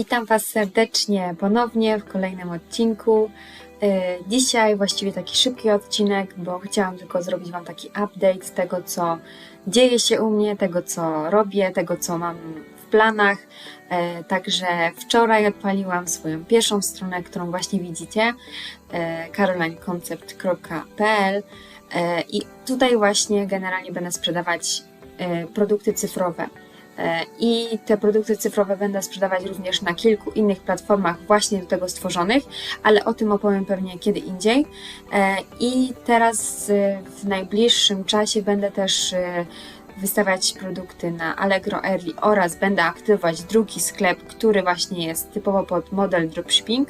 Witam Was serdecznie ponownie w kolejnym odcinku. Yy, Dzisiaj właściwie taki szybki odcinek, bo chciałam tylko zrobić Wam taki update tego, co dzieje się u mnie, tego, co robię, tego, co mam w planach. Yy, Także wczoraj odpaliłam swoją pierwszą stronę, którą właśnie widzicie, carolineconcept.pl yy, i tutaj właśnie generalnie będę sprzedawać produkty cyfrowe. E, I te produkty cyfrowe będę sprzedawać również na kilku innych platformach właśnie do tego stworzonych, ale o tym opowiem pewnie kiedy indziej. E, I teraz e, w najbliższym czasie będę też wystawiać produkty na Allegro Early oraz będę aktywować drugi sklep, który właśnie jest typowo pod model dropshipping.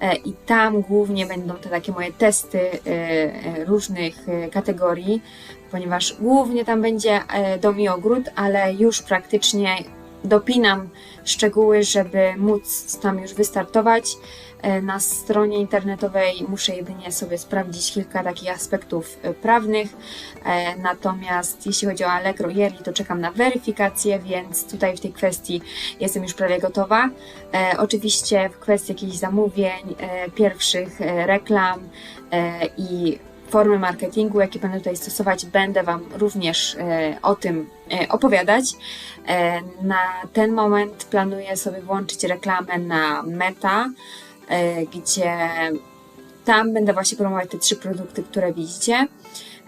E, I tam głównie będą te takie moje testy e, e, różnych kategorii, ponieważ głównie tam będzie dom i ogród, ale już praktycznie dopinam szczegóły, żeby móc tam już wystartować. E, Na stronie internetowej muszę jedynie sobie sprawdzić kilka takich aspektów e, prawnych. E, Natomiast jeśli chodzi o Allegro i Early, to czekam na weryfikację, więc tutaj w tej kwestii jestem już prawie gotowa. Oczywiście w kwestii jakichś zamówień, pierwszych reklam i formy marketingu, jakie będę tutaj stosować, będę Wam również e, o tym e, opowiadać. E, Na ten moment planuję sobie włączyć reklamę na Meta, gdzie tam będę właśnie promować te trzy produkty, które widzicie.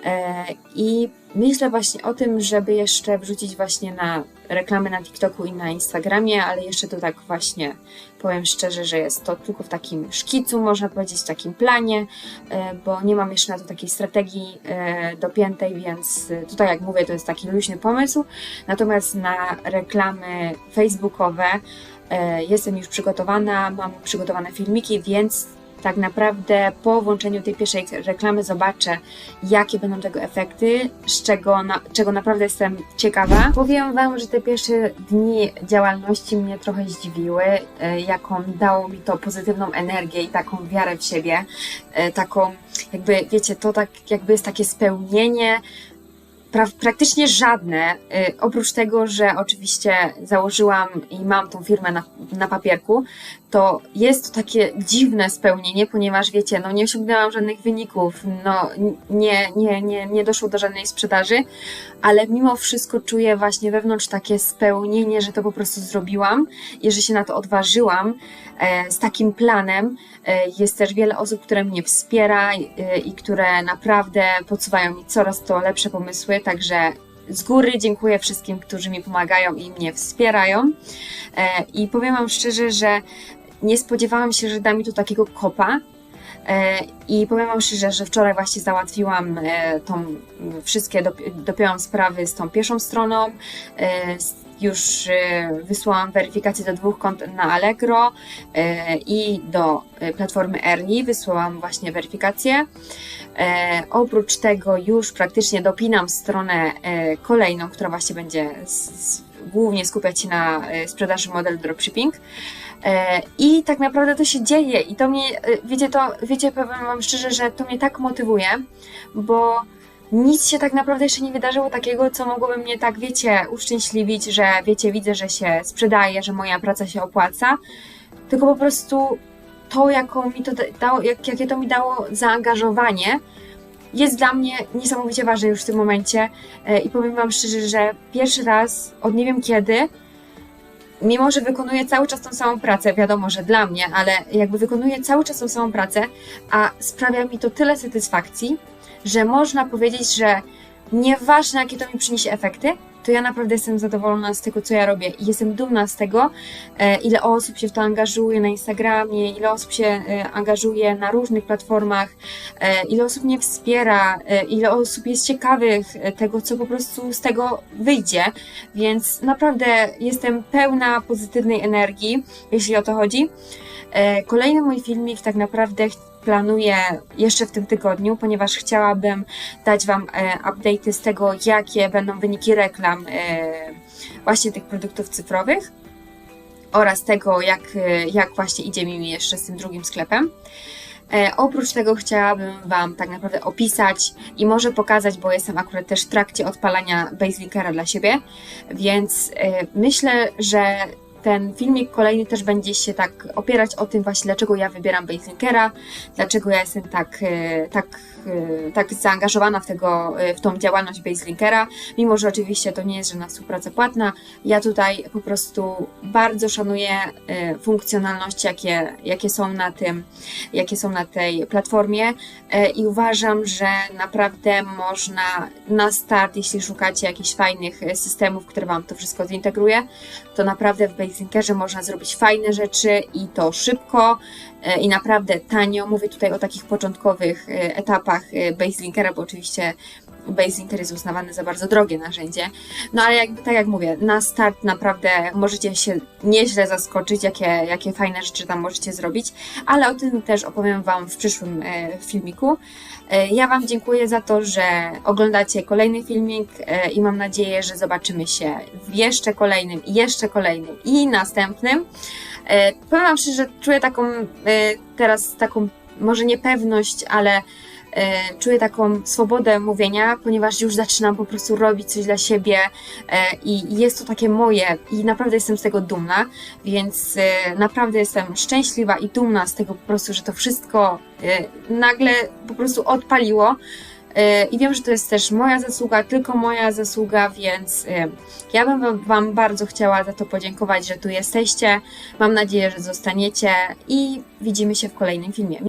E, I myślę właśnie o tym, żeby jeszcze wrzucić właśnie na reklamy na TikToku i na Instagramie, ale jeszcze to tak właśnie powiem szczerze, że jest to tylko w takim szkicu, można powiedzieć, w takim planie, e, bo nie mam jeszcze na to takiej strategii e, dopiętej, więc tutaj jak mówię, to jest taki luźny pomysł. Natomiast na reklamy facebookowe jestem już przygotowana, mam przygotowane filmiki, więc tak naprawdę po włączeniu tej pierwszej reklamy zobaczę, jakie będą tego efekty, z czego, na, czego naprawdę jestem ciekawa. Powiem Wam, że te pierwsze dni działalności mnie trochę zdziwiły, e, jaką dało mi to pozytywną energię i taką wiarę w siebie, e, taką jakby, wiecie, to tak jakby jest takie spełnienie, pra- praktycznie żadne, y, oprócz tego, że oczywiście założyłam i mam tą firmę na, na papierku, to jest to takie dziwne spełnienie, ponieważ wiecie, no nie osiągnęłam żadnych wyników, no nie, nie, nie, nie doszło do żadnej sprzedaży, ale mimo wszystko czuję właśnie wewnątrz takie spełnienie, że to po prostu zrobiłam i że się na to odważyłam e, z takim planem. E, Jest też wiele osób, które mnie wspiera e, i które naprawdę podsuwają mi coraz to lepsze pomysły, także z góry dziękuję wszystkim, którzy mi pomagają i mnie wspierają. E, I powiem Wam szczerze, że nie spodziewałam się, że da mi to takiego kopa. E, I powiem Wam szczerze, że wczoraj właśnie załatwiłam e, tą, wszystkie, dop- dopięłam sprawy z tą pierwszą stroną. E, Już wysłałam weryfikację do dwóch kont na Allegro i do platformy Early. Wysłałam właśnie weryfikację. Oprócz tego już praktycznie dopinam stronę kolejną, która właśnie będzie s- głównie skupiać się na e, sprzedaży model dropshipping. E, I tak naprawdę to się dzieje i to mnie, e, wiecie, to, wiecie, powiem Wam szczerze, że to mnie tak motywuje, bo nic się tak naprawdę jeszcze nie wydarzyło takiego, co mogłoby mnie tak, wiecie, uszczęśliwić, że wiecie, widzę, że się sprzedaje, że moja praca się opłaca, tylko po prostu to, jaką mi to da- dało, jak, jakie to mi dało zaangażowanie, jest dla mnie niesamowicie ważne już w tym momencie E, i powiem Wam szczerze, że pierwszy raz od nie wiem kiedy mimo że wykonuję cały czas tą samą pracę, wiadomo, że dla mnie, ale jakby wykonuję cały czas tą samą pracę, a sprawia mi to tyle satysfakcji, że można powiedzieć, że nieważne jakie to mi przyniesie efekty, to ja naprawdę jestem zadowolona z tego, co ja robię i jestem dumna z tego, e, ile osób się w to angażuje na Instagramie, ile osób się e, angażuje na różnych platformach, e, ile osób mnie wspiera, ile osób jest ciekawych tego, co po prostu z tego wyjdzie. Więc naprawdę jestem pełna pozytywnej energii, jeśli o to chodzi. Kolejny mój filmik tak naprawdę planuję jeszcze w tym tygodniu, ponieważ chciałabym dać Wam e, update'y z tego, jakie będą wyniki reklam e, właśnie tych produktów cyfrowych oraz tego, jak, e, jak właśnie idzie mi jeszcze z tym drugim sklepem. Oprócz tego chciałabym Wam tak naprawdę opisać i może pokazać, bo jestem akurat też w trakcie odpalania Baselikera dla siebie, więc myślę, że ten filmik kolejny też będzie się tak opierać o tym właśnie, dlaczego ja wybieram Baselinkera, dlaczego ja jestem tak, e, tak, tak zaangażowana w, tego, e, w tą działalność Baselinkera, mimo że oczywiście to nie jest żadna współpraca płatna. Ja tutaj po prostu bardzo szanuję e, funkcjonalności, jakie, jakie są na tym, jakie są na tej platformie i uważam, że naprawdę można na start, jeśli szukacie jakichś fajnych systemów, które Wam to wszystko zintegruje, to naprawdę w Baselinkerze można zrobić fajne rzeczy i to szybko i naprawdę tanio. Mówię tutaj o takich początkowych e, etapach e, Baselinkera, bo oczywiście Baselinker jest uznawany za bardzo drogie narzędzie. No ale jakby tak jak mówię, na start naprawdę możecie się nieźle zaskoczyć, jakie, jakie fajne rzeczy tam możecie zrobić, ale o tym też opowiem Wam w przyszłym e, filmiku. E, Ja Wam dziękuję za to, że oglądacie kolejny filmik e, i mam nadzieję, że zobaczymy się w jeszcze kolejnym, jeszcze kolejnym i następnym. E, Powiem Wam szczerze, że czuję taką e, teraz taką może niepewność, ale e, czuję taką swobodę mówienia, ponieważ już zaczynam po prostu robić coś dla siebie e, i jest to takie moje i naprawdę jestem z tego dumna, więc e, naprawdę jestem szczęśliwa i dumna z tego po prostu, że to wszystko nagle po prostu odpaliło. I wiem, że to jest też moja zasługa, tylko moja zasługa, więc e, ja bym Wam bardzo chciała za to podziękować, że tu jesteście. Mam nadzieję, że zostaniecie i widzimy się w kolejnym filmie.